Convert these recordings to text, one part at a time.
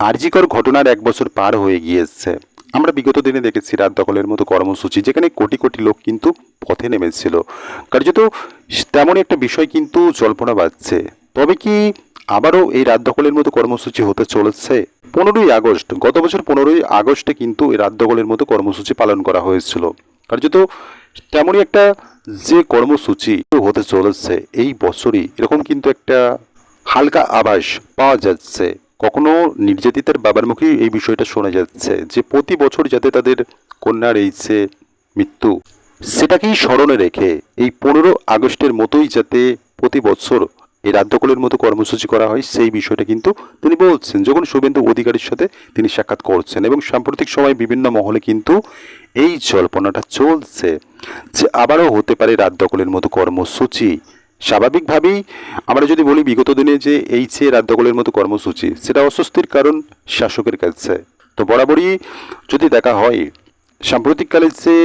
আরজিকর ঘটনার এক বছর পার হয়ে গিয়েছে। আমরা বিগত দিনে দেখেছি রাত দখলের মতো কর্মসূচি, যেখানে কোটি কোটি লোক কিন্তু পথে নেমেছিল। কার্যত তেমনই একটা বিষয় কিন্তু জল্পনা বাজছে। তবে কি আবারও এই রাত দখলের মতো কর্মসূচি হতে চলেছে? পনেরোই আগস্ট, গত বছর পনেরোই আগস্টে কিন্তু এই রাত দখলের মতো কর্মসূচি পালন করা হয়েছিল। কার্যত তেমনই একটা যে কর্মসূচি হতে চলেছে, এই বছরই এরকম কিন্তু একটা হালকা আভাস পাওয়া যাচ্ছে। কখনো নির্যাতিতার বাবার মুখেই এই বিষয়টা শোনা যাচ্ছে যে প্রতি বছর যাতে তাদের কন্যার যে মৃত্যু, সেটাকেই স্মরণে রেখে এই পনেরো আগস্টের মতোই যাতে প্রতি বছর এই রাজ্যকলের মতো কর্মসূচি করা হয়, সেই বিষয়টা কিন্তু তিনি বলছেন। যখন শুভেন্দু অধিকারীর সাথে তিনি সাক্ষাৎ করছেন এবং সাম্প্রতিক সময় বিভিন্ন মহলে কিন্তু এই জল্পনাটা চলছে যে আবারও হতে পারে রাত দখলের মতো কর্মসূচি। স্বাভাবিকভাবেই আমরা যদি বলি বিগত দিনে যে এই যে রাত দখলের মতো কর্মসূচি, সেটা অস্বস্তির কারণ শাসকের কাছে। তো বরাবরই যদি দেখা হয় সাম্প্রতিককালে যে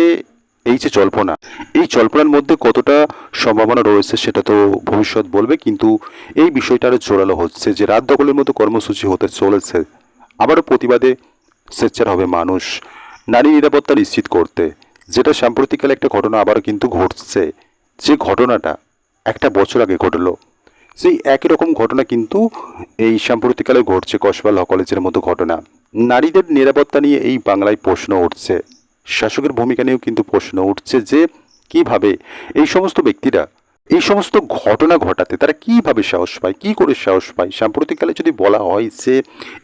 এই যে জল্পনা এই জল্পনার মধ্যে কতটা সম্ভাবনা রয়েছে সেটা তো ভবিষ্যৎ বলবে, কিন্তু এই বিষয়টা আরও জোরালো হচ্ছে যে রাত মতো কর্মসূচি হতে চলেছে। আবারও প্রতিবাদে স্বেচ্ছার হবে মানুষ, নারী নিরাপত্তা নিশ্চিত করতে, যেটা সাম্প্রতিককালে একটা ঘটনা আবারও কিন্তু ঘটছে। যে ঘটনাটা একটা বছর আগে ঘটলো। সেই একই রকম ঘটনা কিন্তু এই সাম্প্রতিককালে ঘটছে কসবা ল কলেজের মতো ঘটনা। নারীদের নিরাপত্তা নিয়ে এই বাংলায় প্রশ্ন উঠছে। শাসকের ভূমিকা নিয়েও কিন্তু প্রশ্ন উঠছে যে কীভাবে এই সমস্ত ব্যক্তিরা এই সমস্ত ঘটনা ঘটাতে তারা কীভাবে সাহস পায়? কি করে সাহস পায়? সাম্প্রতিককালে যদি বলা হয় যে,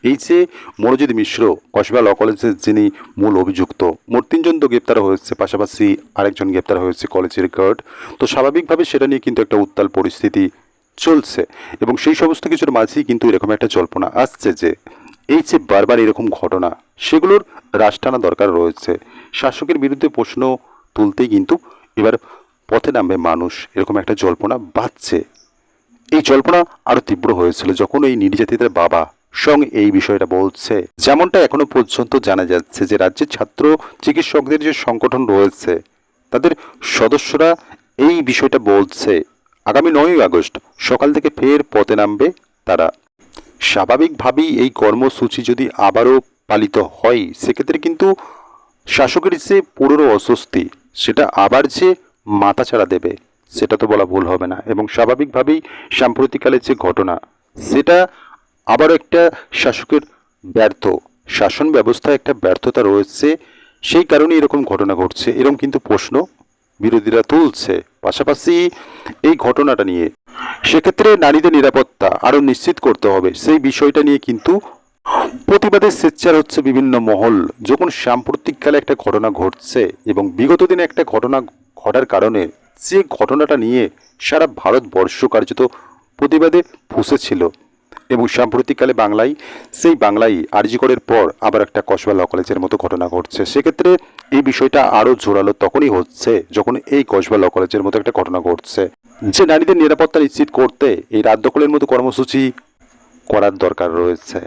এই যে মনোজিৎ মিশ্র, কসবা ল কলেজের যিনি মূল অভিযুক্ত, মোট তিনজন তো গ্রেপ্তার হয়েছে, পাশাপাশি আরেকজন গ্রেপ্তার হয়েছে কলেজের গার্ড, তো স্বাভাবিকভাবে সেটা নিয়ে কিন্তু একটা উত্তাল পরিস্থিতি চলছে এবং সেই সমস্ত কিছুর মাঝেই কিন্তু এরকম একটা জল্পনা আসছে যে, এই যে বারবার এরকম ঘটনা, সেগুলোর রাশ টানা দরকার রয়েছে। শাসকের বিরুদ্ধে প্রশ্ন তুলতেই কিন্তু এবার পথে নামবে মানুষ, এরকম একটা জল্পনা বাজছে এই জল্পনা আরও তীব্র হয়েছিল যখন এই নির্যাতিতের বাবা সঙ্গে এই বিষয়টা বলছে। যেমনটা এখনও পর্যন্ত জানা যাচ্ছে যে রাজ্যের ছাত্র চিকিৎসকদের যে সংগঠন রয়েছে, তাদের সদস্যরা এই বিষয়টা বলছে, আগামী নয়ই আগস্ট সকাল থেকে ফের পথে নামবে তারা। স্বাভাবিকভাবেই এই কর্মসূচি যদি আবারও পালিত হয়, সেক্ষেত্রে কিন্তু শাসকের যে পুরনো অস্বস্তি, সেটা আবার যে মাথাছাড়া দেবে, সেটা তো বলা ভুল হবে না। এবং স্বাভাবিকভাবেই সাম্প্রতিককালের যে ঘটনা, সেটা আবার একটা শাসকের ব্যর্থ, শাসন ব্যবস্থায় একটা ব্যর্থতা রয়েছে, সেই কারণে এরকম ঘটনা ঘটছে। এরকম কিন্তু প্রশ্ন বিরোধীরা তুলছে। পাশাপাশি এই ঘটনাটা নিয়ে সেক্ষেত্রে নারীদের নিরাপত্তা আরও নিশ্চিত করতে হবে। সেই বিষয়টা নিয়ে কিন্তু প্রতিবাদের স্বেচ্ছার হচ্ছে বিভিন্ন মহল। যখন সাম্প্রতিককালে একটা ঘটনা ঘটছে এবং বিগত দিনে একটা ঘটনা ঘটার কারণে যে ঘটনাটা নিয়ে সারা ভারতবর্ষ কার্যত প্রতিবাদে ফুসেছিল। এবং সাম্প্রতিককালে বাংলায়, সেই বাংলায় আরজিকরের পর আবার একটা কসবা ল কলেজের মতো ঘটনা ঘটছে। সেক্ষেত্রে এই বিষয়টা আরও জোরালো তখনই হচ্ছে যখন এই কসবা ল কলেজের মতো একটা ঘটনা ঘটছে। যে নারীদের নিরাপত্তা নিশ্চিত করতে এই রাত দখলের মতো কর্মসূচি করার দরকার রয়েছে।